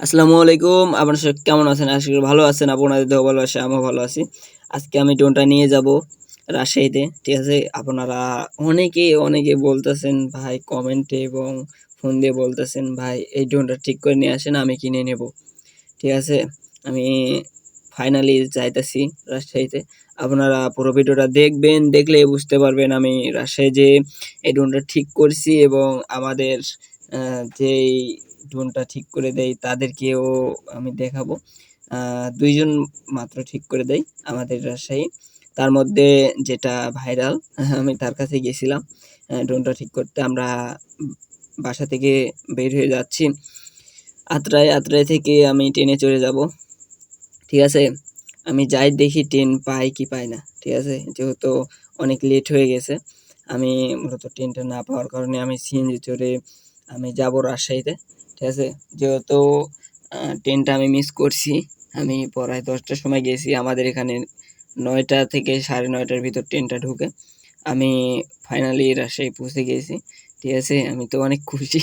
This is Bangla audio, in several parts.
আসসালামু আলাইকুম। আপনার সব কেমন আছেন? আশা করি ভালো আছেন। আপনাদের দেহ ভালো আছে, আমিও ভালো আছি। আজকে আমি ড্রোনটা নিয়ে যাব রাজশাহীতে, ঠিক আছে? আপনারা অনেকে অনেকে বলতেছেন, ভাই কমেন্টে এবং ফোন দিয়ে বলতেছেন, ভাই, এই ড্রোনটা ঠিক করে নিয়ে আসেন, আমি কিনে নেব। ঠিক আছে? আমি ফাইনালি যাইতেছি রাজশাহীতে। আপনারা পুরো ভিডিওটা দেখবেন দেখলে বুঝতে পারবেন আমি রাজশাহী যে এই ড্রোনটা ঠিক করছি এবং আমাদের যেই ড্রোনটা ঠিক করে দেয় তাদেরকেও আমি দেখাবো। দুইজন মাত্র ঠিক করে দেয় আমাদের রাজশাহী। তার মধ্যে যেটা ভাইরাল আমি তার কাছে গেছিলাম ড্রোনটা ঠিক করতে। আমরা বাসা থেকে বের হয়ে যাচ্ছি। আত্রায় আত্রায় থেকে আমি ট্রেনে চড়ে যাব। ঠিক আছে? আমি যাই দেখি ট্রেন পাই কি পাই না। ঠিক আছে? যেহেতু অনেক লেট হয়ে গেছে, আমি মূলত ট্রেনটা না পাওয়ার কারণে আমি সিএনজি চড়ে আমি যাব রাজশাহীতে। ঠিক আছে? যেহেতু ট্রেনটা আমি মিস করছি, আমি প্রায় দশটার সময় গেছি, আমাদের এখানে নয়টা থেকে সাড়ে নয়টার ভিতর ট্রেনটা ঢুকে, আমি ফাইনালি রাজশাহী পৌঁছে গেছি, ঠিক আছে? আমি তো অনেক খুশি,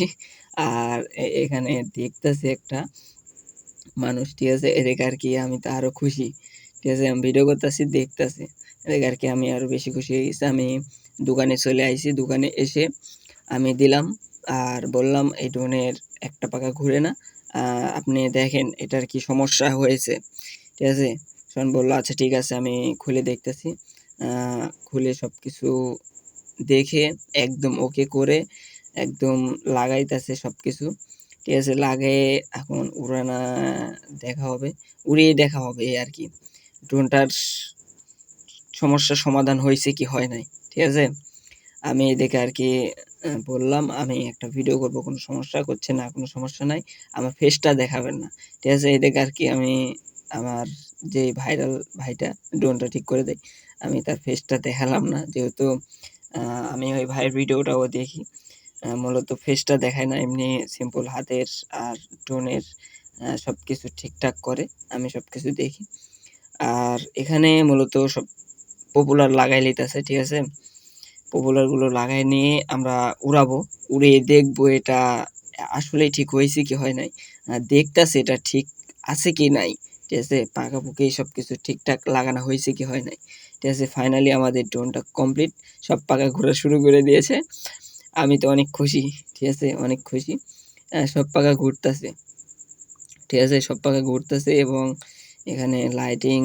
আর এখানে দেখতেছি একটা মানুষ, ঠিক আছে? এদিকে আর কি আমি তো আরও খুশি, ঠিক আছে? আমি ভিডিও করতেছি, দেখতেছি, এদিকে আর কি আমি আরও বেশি খুশি হয়ে গেছি, আমি দোকানে চলে আইছি, দোকানে এসে আমি দিলাম আর বললাম, এই ড্রোনের একটা পাকা ঘুরে না। আপনি দেখেন এটার কি সমস্যা হয়েছে। ঠিক আছে? শোন বলল আচ্ছা ঠিক আছে, আমি খুলে দেখতেছি। খুলে সব কিছু দেখে একদম ওকে করে একদম লাগাইতেছে সব কিছু ঠিক আছে লাগে এখন উড়ানা দেখা হবে, উড়িয়ে দেখা হবে আর কি। ড্রোনটার সমস্যার সমাধান হয়েছে কি হয় নাই। ঠিক আছে? আমি এদিকে আর কি বললাম, আমি একটা ভিডিও করব, কোনো সমস্যা করছে না, কোনো সমস্যা নাই, আমার ফেসটা দেখাবেন না। ঠিক আছে এদিকে আর কি আমি আমার যে ভাইরাল ভাইটা ড্রোনটা ঠিক করে দেয় আমি তার ফেসটা দেখালাম না, যেহেতু আমি ওই ভাইয়ের ভিডিওটাও দেখি। মূলত ফেসটা দেখায় না, এমনি সিম্পল হাতের আর ড্রোনের সব কিছু ঠিকঠাক করে, আমি সব কিছু দেখি। আর এখানে মূলত সব পপুলার লাগাই লিতেছে ঠিক আছে? পপুলারগুলো লাগাই নিয়ে আমরা উড়াবো। উড়ে দেখব এটা আসলেই ঠিক হয়েছে কি হয় নাই। দেখতাছে এটা ঠিক আছে কি নাই। ঠিক আছে পাকাপুকি সব কিছু ঠিকঠাক লাগানো হয়েছে কি হয় নাই। ঠিক আছে ফাইনালি আমাদের ড্রোনটা কমপ্লিট সব পাকা ঘোরা শুরু করে দিয়েছে। আমি তো অনেক খুশি। ঠিক আছে অনেক খুশি। আহ, সব পাকা ঘুরতেছে। ঠিক আছে সব পাকা ঘুরতেছে এবং এখানে লাইটিং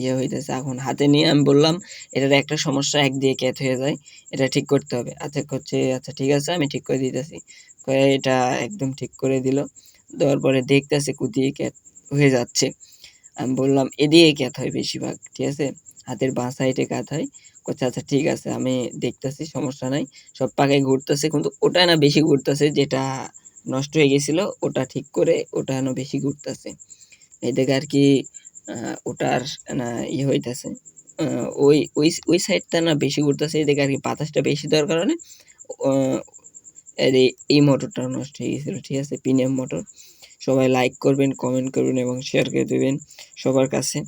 ইয়ে হইতেছে এখন হাতে নিয়ে আমি বললাম, এটার একটা সমস্যা এক দিয়ে ক্যাথ হয়ে যায়, এটা ঠিক করতে হবে। আচ্ছা করছে আচ্ছা ঠিক আছে, আমি ঠিক করে দিতেছি। এটা একদম ঠিক করে দিল। দেওয়ার পরে দেখতেছে কুদিয়ে ক্যাথ হয়ে যাচ্ছে। আমি বললাম, এদিকে ক্যাথ হয় বেশিরভাগ, ঠিক আছে? হাতের বাঁ সাইডে কাত হয়। করছে আচ্ছা ঠিক আছে, আমি দেখতেছি, সমস্যা নাই। সব পাকায় ঘুরতেছে, কিন্তু ওটা না বেশি ঘুরতেছে, যেটা নষ্ট হয়ে গেছিল, ওটা ঠিক করে ওটা না বেশি ঘুরতেছে। এই দেখে আর কি ওটার ইয়ে হইতেছে ওই ওই ওই সাইডটা না বেশি ঘুরতেছে, এদিকে আর কি বাতাসটা বেশি দেওয়ার কারণে এই মোটরটা নষ্ট হয়ে গেছিল, ঠিক আছে? প্রিমিয়াম মোটর সবাই লাইক করবেন কমেন্ট করবেন এবং শেয়ার করে দেবেন সবার কাছে।